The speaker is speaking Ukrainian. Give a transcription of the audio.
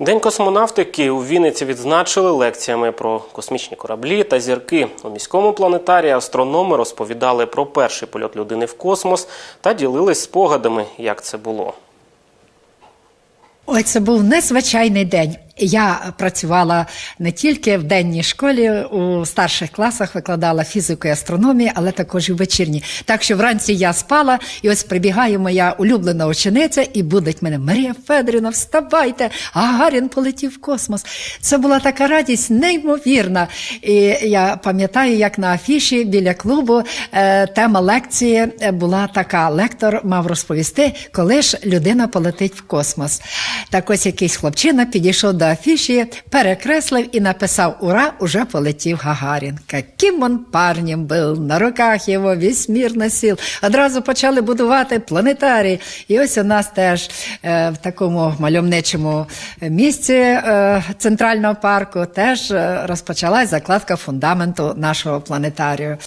День космонавтики у Вінниці відзначили лекціями про космічні кораблі та зірки. У міському планетарії астрономи розповідали про перший польот людини в космос та ділились спогадами, як це було. Ой, це був незвичайний день. Я працювала не тільки в денній школі, у старших класах викладала фізику і астрономію, але також і в вечірній. Так що вранці я спала, і ось прибігає моя улюблена учениця і будить мене Марія Федорівна, вставайте! Гагарін полетів в космос. Це була така радість неймовірна. І я пам'ятаю, як на афіші біля клубу е, тема лекції була така: лектор мав розповісти, коли ж людина полетить в космос. Так ось якийсь хлопчина підійшов до афіші, перекреслив і написав Ура! Уже полетів Гагарін. Каким он парнем був, на руках його весь мір носив. Одразу почали будувати планетарій. І ось у нас теж е, в такому мальовничому місці е, центрального парку теж е, розпочалась закладка фундаменту нашого планетарію.